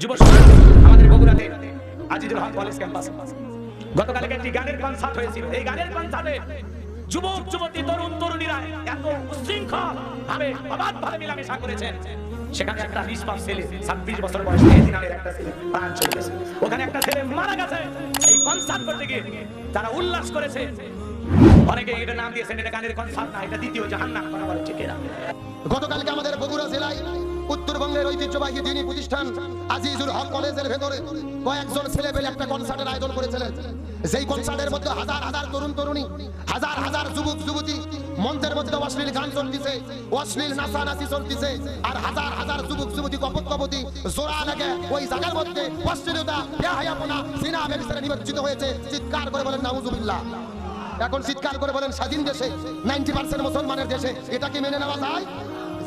যুব আমাদের বগুড়াতে আজিজুল হক কলেজ ক্যাম্পাস গতকাল একটি গানের কনসার্ট হয়েছিল। এই গানের কনসার্টে যুবক, যুবতী, তরুণ, তরুণীরা এত উশৃঙ্খল ভাবে অবাধ ভাবে মেলামেশা করেছেন। সেখানে একটা নিষ্পাপ ছেলে, ছাব্বিশ বছর বয়স একটা ছেলে প্রাণ চলে গেছে ওখানে একটা ছেলে মারা গেছে। এই কনসার্ট করতে গিয়ে যারা উল্লাস করেছে। অনেকে এটা নাম দিয়েছেন, এটা গানের কনসার্ট না, এটা দ্বিতীয় জাহান্নাম করা বলে ঠিক গতকালকে আমাদের বগুড়া জেলায় উত্তরবঙ্গের ঐতিহ্যবাহী দিনী প্রতিষ্ঠান আজিজুল হক কলেজের ভেতরে কয়েকজন ছেলেপেলে একটা কনসার্টের আয়োজন করেছিলেন। যেই কনসার্টের মধ্যে হাজার হাজার তরুণ তরুণী, হাজার হাজার যুবক যুবতী মঞ্চের মধ্যে অশ্লীল গান চলতেছে, অশ্লীল নাচানাচি চলতেছে, আর হাজার হাজার যুবক যুবতী কপত কপতি জোড়া লাগে ওই জায়গার মধ্যে অশ্লীলতা, বেহায়াপনা সিনা ব্যবস্থায় নিমজ্জিত হয়েছে। চিৎকার করে বলেন, নাউজুবিল্লাহ। এখন চিৎকার করে বলেন, স্বাধীন দেশে নাইনটি পার্সেন্ট মুসলমানের দেশে। এটা কি মেনে নেওয়া যায়?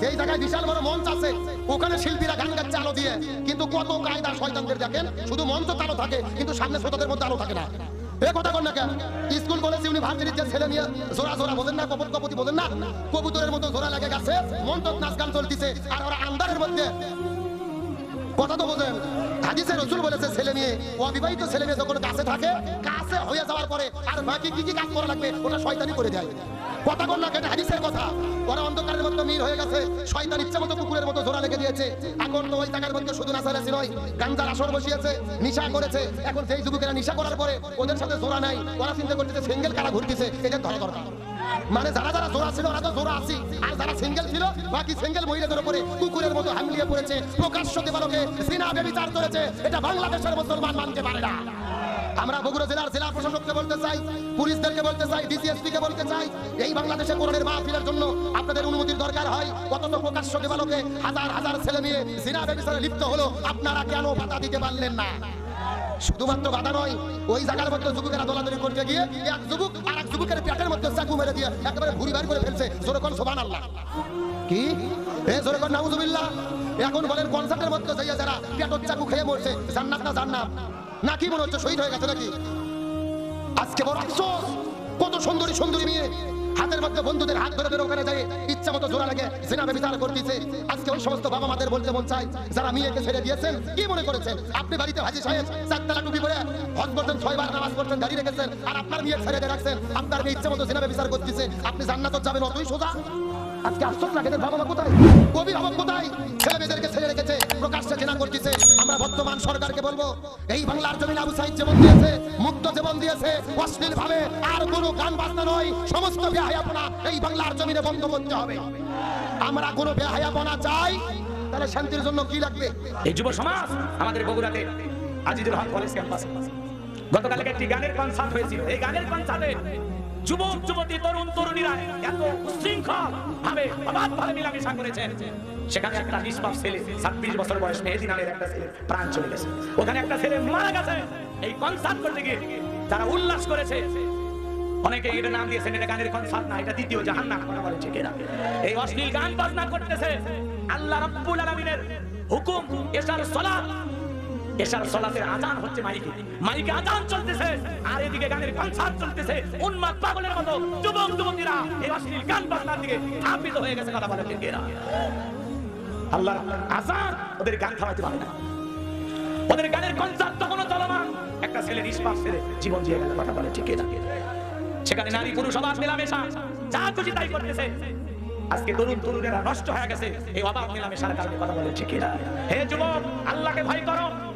সেই জায়গায় বিশাল বড় মঞ্চ আছে। ওখানে শিল্পীরা গান গাচ্ছে আলো দিয়ে। কিন্তু কত কায়দা শয়তানদের দেখেন? শুধু মঞ্চ তো আলো থাকে, কিন্তু সামনে শ্রোতাদের মধ্যে আলো থাকে না। কথা তো বলেছে, ছেলে ছেলে মেয়ে যখন কাছে থাকে, কাছে হয়ে যাওয়ার পরে আর বাকি কি কি কাজ করা লাগবে, ওটা শয়তানি করে দেয়। কথা বল না কেন? হাদিসের কথা। ওরা অন্ধকারের মতো মিল হয়ে গেছে। শয়তান ইচ্ছা মতো কুকুরের মতো জোড়া লেগে দিয়েছে। এখন তো ওই জায়গার মধ্যে শুধু নাচানাচি নয় গাঞ্জার আসর বসিয়েছে, নিশা করেছে। এখন যেই যুবকেরা নিশা করার পরে ওদের সাথে জোড়া নাই। ওরা চিন্তা করতেছে, সিঙ্গেল কারা ঘুরতেছে? এটা ধরা দরকার। মানে যারা যারা জোড়া ছিল, ওরা তো জোড়া আছি। আর যারা সিঙ্গেল ছিল, বাকি সিঙ্গেল মহিলাদের উপরে কুকুরের মতো হামলিয়ে পড়েছে। প্রকাশ্য দেবালকে সিনা বেবিচার করেছে। এটা বাংলাদেশের মুসলমান মানতে পারে না। আমরা বগুড়া জেলার জেলা প্রশাসককে বলতে চাই, পুলিশদেরকে বলতে চাই ডিসিএসপি কে বলতে চাই, এই বাংলাদেশে কোরআনের মাহফিলের জন্য আপনাদের অনুমতির দরকার হয়। অথচ প্রকাশ্য দেবালোকে হাজার হাজার ছেলে মেয়ে সিনা ব্যবসায় লিপ্ত হলো, আপনারা কেন বাধা দিতে পারলেন না? শুধুমাত্র বাধা নয়, ওই জায়গার মধ্যে যুবকেরা দলাদলি করতে গিয়ে এক যুবক আর যুবকের পেটের মধ্যে চাকু মেরে দিয়ে একেবারে ভুরি বার করে ফেলছে। জোরকন সোবান আল্লাহ কি? এ জোরকন নাউজুবিল্লাহ। এখন বলেন, কনসার্টের মধ্যে যাইয়া যারা পেটর চাকু খেয়ে মরছে, জান্নাত না জান্নাত নাকি মনে হচ্ছে শহীদ হয়ে গেছে নাকি? আজকে বড় আফসোস, কত সুন্দরী সুন্দরী মেয়ে। হাতের মধ্যে বন্ধুদের হাত ধরে ধরে ওখানে যায়। ইচ্ছা মতো জোড়া লাগে জেনাবে বিচার করতেছে। আজকে ওই সমস্ত বাবা মাদের বলতে মন চাই যারা মেয়েকে ছেড়ে দিয়েছেন, কি মনে করেছেন? আপনি বাড়িতে হাজি সাহেব, চারতলা টুপি পরে হজ করছেন ছয়বার নামাজ করছেন দাঁড়িয়ে রেখেছেন, আর আপনার মেয়ে ছেড়ে দিয়ে রাখছেন, আপনার মেয়ে ইচ্ছা মতো জেনাবে বিচার করতেছে। আপনি জান্নাত যাবেন, অতই সোজা। আজকে আশ্চর্য লাগে এদের বাবা কোথায়? অভিভাবক কোথায়? ছেলে মেয়েদেরকে ছেড়ে রেখেছে, প্রকাশ্যে জেনা করতেছে। আমরা বর্তমান সরকারকে বলব, এই বাংলার জমিন আবু সাইদ জীবন দিয়েছে, মুক্ত জীবন দিয়েছে অশ্লীল ভাবে আর কোনো গান বাজনা নয়। সমস্ত বেহায়াপনা এই বাংলার জমিনে বন্ধ করতে হবে। আমরা কোনো বেহায়াপনা চাই, তাহলে শান্তির জন্য কি লাগবে? এই যুব সমাজ আমাদের বগুড়াতে আজিজুল হক কলেজ ক্যাম্পাস। গতকাল একটি গানের কনসার্ট হয়েছিল। এই গানের কনসার্টে যুবক, যুবতী, তরুণ, তরুণীরা এত উশৃঙ্খল ভাবে অবাধ ভাবে মেলামেশা করেছেন সেখানে একটা নিষ্পাপ ছেলে, ছাব্বিশ বছর বয়স, মেহেদি নামের একটা ছেলে, প্রাণ চলে গেছে। ওখানে একটা ছেলে মারা গেছে। এই কনসার্ট করতে গিয়ে যারা উল্লাস করেছে। অনেকে এটা নাম দিয়েছেন এটা গানের কনসার্ট না, এটা দ্বিতীয় জাহান্নাম করা বলে ঠিক এরা এই অশ্লীল গান বাজনা করতেছে। আল্লাহ রাব্বুল আলামিনের হুকুম, এশার সালাত এশার সালাতের আজান হচ্ছে মাইকে। মাইকে আজান চলতেছে, আর এদিকে গানের কনসার্ট চলতেছে। উন্মাদ পাগলের মতো যুবক, যুবতীরা এই অশ্লীল গান বাজনার দিকে ধাপিত হয়ে গেছে, কথা বলে ঠিক এরা আল্লাহর আজান ওদের গান থামাতে পারে না। ওদের গানের কনসার্ট তখনও চলমান। একটা ছেলে নিষ্পাপ ছেলে জীবন দিয়ে গেল, কথা বলে ঠিক এরা সেখানে নারী পুরুষ অবাধ মেলামেশা, যা খুশি তাই করতেছে। আজকে তরুণ তরুণেরা নষ্ট হয়ে গেছে, এই অবাধ মেলামেশার কারণে, কথা বলে ঠিক না হে যুবক, আল্লাহকে ভয় করো।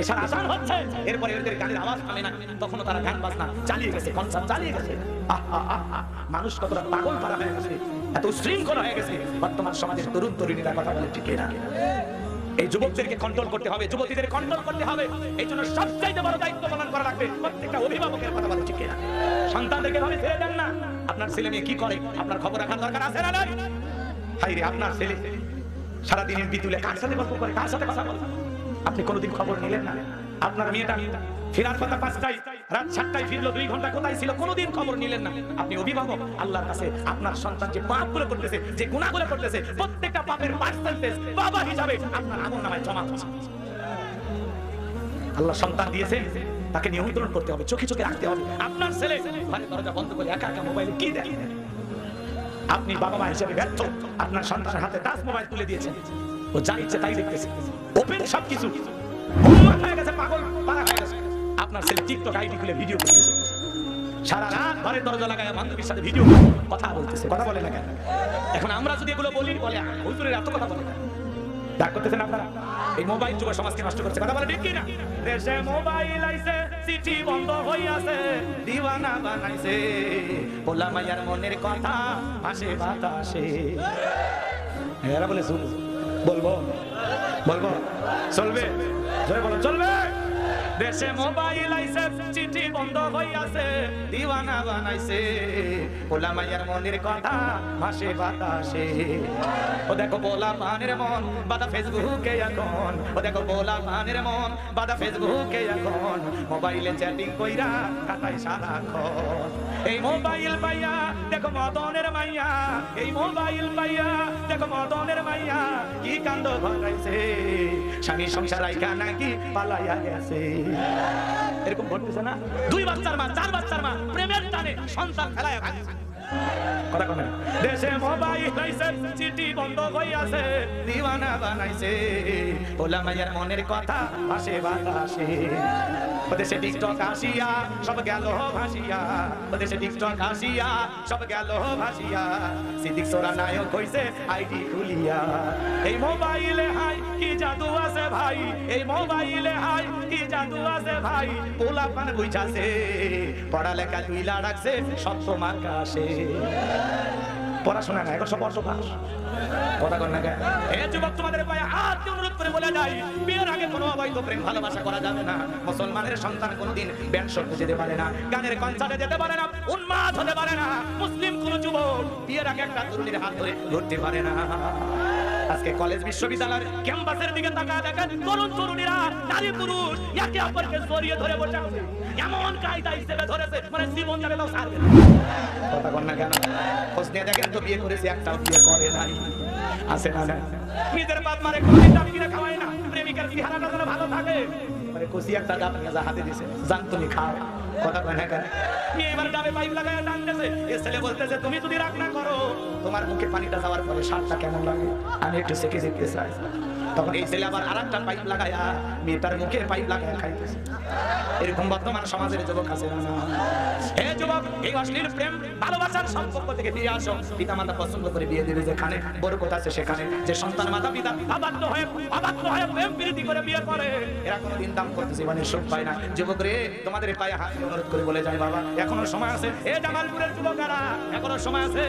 এছাড়া আসান হচ্ছে। এরপরে এদের গানের আওয়াজ থামে না। তখনও তারা গান বাজনা চালিয়ে গেছে, কনসার্ট চালিয়ে গেছে। মানুষ কতটা পাগল পারা হয়ে গেছে। এত উশৃঙ্খল হয়ে গেছে। বর্তমান সমাজের তরুণ তরুণীরা কথা বলে ঠিক না। এই যুবকদেরকে কন্ট্রোল করতে হবে, যুবতীদের কন্ট্রোল করতে হবে। এই জন্য সবচাইতে বড় দায়িত্ব পালন করা লাগবে। প্রত্যেকটা অভিভাবকের কথা বলা ঠিক না। সন্তানদেরকে ভাবে ছেড়ে দেন না। আপনার ছেলে মেয়ে কি করে? আপনার খবর রাখার দরকার আছে না নাই? হাই রে আপনার ছেলে সারাদিনের বিতুলে কার সাথে গল্প করে? কার সাথে কথা বলে? আপনি কোনোদিন খবর নিলেন না? আপনার মেয়েটা ফেরার কথা পাঁচটায়, রাত সাতটায় ফিরলো, দুই ঘণ্টা কোথায় ছিল কোনোদিন খবর নিলেন না? আপনি অভিভাবক, আল্লাহর কাছে আপনার সন্তান যে পাপগুলো করতেছে, যে গুণাগুলো করতেছে, প্রত্যেকটা পাপের পার্সেন্টেজ বাবা হিসাবে আপনার আমল নামায় জমা হচ্ছে। আল্লাহ সন্তান দিয়েছেন তাকে নিয়ন্ত্রণ করতে হবে, চোখে চোখে রাখতে হবে। আপনার ছেলে, ঘরে দরজা বন্ধ করে একা একা মোবাইলে কি দেয় আপনি বাবা মা হিসেবে ব্যর্থ, আপনার সন্তানের হাতে টাচ মোবাইল তুলে দিয়েছেন। ও যা ইচ্ছে তাই দেখতেছে। ওপেন উন্মাদ হয়ে গেছে আপনার ছেলে টিকটক আইডি খুলে ভিডিও করতেছে। সারা রাত ঘরে দরজা লাগায় বান্ধবীর সাথে ভিডিও কথা বলতেছে, কথা বলে না কেন? এখন আমরা যদি এগুলো বলি, বলে হুজুরের এত কথা বলে ডাক করতেছেন আপনারা? এই মোবাইল যুব সমাজকে নষ্ট করছে, কথা বলে ঠিক কি না দেশে মোবাইল আইছে, চিঠি বন্ধ হইয়াছে, দিওয়ানা বানাইছে। পোলা মাইয়ার মনের কথা আসে বাতাসে। এরা বলে শুন বলব? বলব? চলবে? জয় বলো চলবে! দেশে মোবাইল আইছে, চিঠি বন্ধ হইয়াছে, দিওয়ানা বানাইছে। পোলা মাইয়ার মনের কথা ভাসে বাতাসে। ও দেখো পোলা পানের মন বাদা ফেসবুকে এখন। ও দেখো পোলা পানের মন বাদা ফেসবুকে এখন। মোবাইলে চ্যাটিং কইরা কাটাই সারাক্ষণ। এই মোবাইল পাইয়া, দেখো মদনের মাইয়া। এই মোবাইল পাইয়া, দেখো মদনের মাইয়া, কি কাণ্ড ঘটাইছে। স্বামী সংসার আইকা নাকি পালাইয়া গেছে। এরকম ঘটতেছে না? দুই বাচ্চার মা, চার বাচ্চার মা, প্রেমের টানে সন্তান ভাঙছে কথা না। দেশে মোবাইল চিঠি বন্ধ হইয়াছে। দিওয়ানা বানাইছে। ওলা মাইয়ার মনের কথা ভাসে বাতাসে ওদেশে টিকটক আসিয়া, সব গেল ভাসিয়া। ওদেশে টিকটক আসিয়া, সব গেল ভাসিয়া। সিদ্দিক সোরা নায়ক হইছে, আইডি খুলিয়া। এই মোবাইলে হাই, কি জাদু আছে ভাই? এই মোবাইলে হাই, কি জাদু আছে ভাই? পোলা পান বুঝাছে। পড়ালেখা তুইলা রাখছে সত্য মাকাশে পড়াশোনা না এখন সব অর্থ পাস কথা কর তোমাদের প্রেম ভালোবাসা যাবে না। সন্তান ব্যান্ড পারে না যেতে পারে না, উন্মাদ হতে পারে না। মুসলিম কোন যুবক বিয়ের আগে একটা তরুণীর হাত ধরে ঘুরতে পারে না। আজকে কলেজ বিশ্ববিদ্যালয়ের ক্যাম্পাসের দিকে তাকায় দেখেন তরুণ তরুণীরা, নারী পুরুষ, একে অপরকে জড়িয়ে ধরে বসে আছে। এমন কায়দা হিসেবে ধরেছে মানে জীবন যাবে তাও ছাড়বে কথা কর না কেন? খোঁজ নিয়ে দেখেন তো বিয়ে করেছে, একটাও বিয়ে করে নাই। আছে না না নিজের বাপ মারে কোনো কিনে খাওয়ায় না। প্রেমিকার চেহারাটা যেন ভালো থাকে। মানে কুসি একটা ডাব নিয়ে যা হাতে দিছে জান তুমি খাও। কথা কয় না কেন? এবার ডাবে পাইপ লাগায় টানতেছে। এ ছেলে বলতেছে তুমি যদি রাগ না করো তোমার মুখে পানিটা যাওয়ার পরে স্বাদটা কেমন লাগে? আমি একটু শিখে শিখতে চাই। তখন এই ছেলে আছে। সেখানে। যে সন্তান মাতা পিতা অবাধ্য হয়ে অবাধ্য হয়ে প্রেম প্রীতি করে বিয়ে করে এরা কোনোদিন দাম করতে জীবনে সুখ পায় না। যুবক রে, তোমাদের পায়ে হাত অনুরোধ করে বলে যায় বাবা, এখনও সময় আছে। এ জামালপুরের যুবকেরা, এখনও সময় আছে।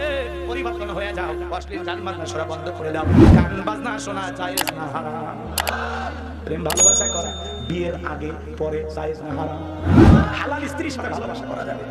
পরিবর্তন হয়ে যাও। অশ্লীল গান বাজনা শোনা বন্ধ করে দাও। গান বাজনা শোনা চাই না। প্রেম ভালোবাসা করা, বিয়ের আগে, পরে, সাইজ না হারাম হালাল স্ত্রীর সাথে ভালোবাসা করা যাবে।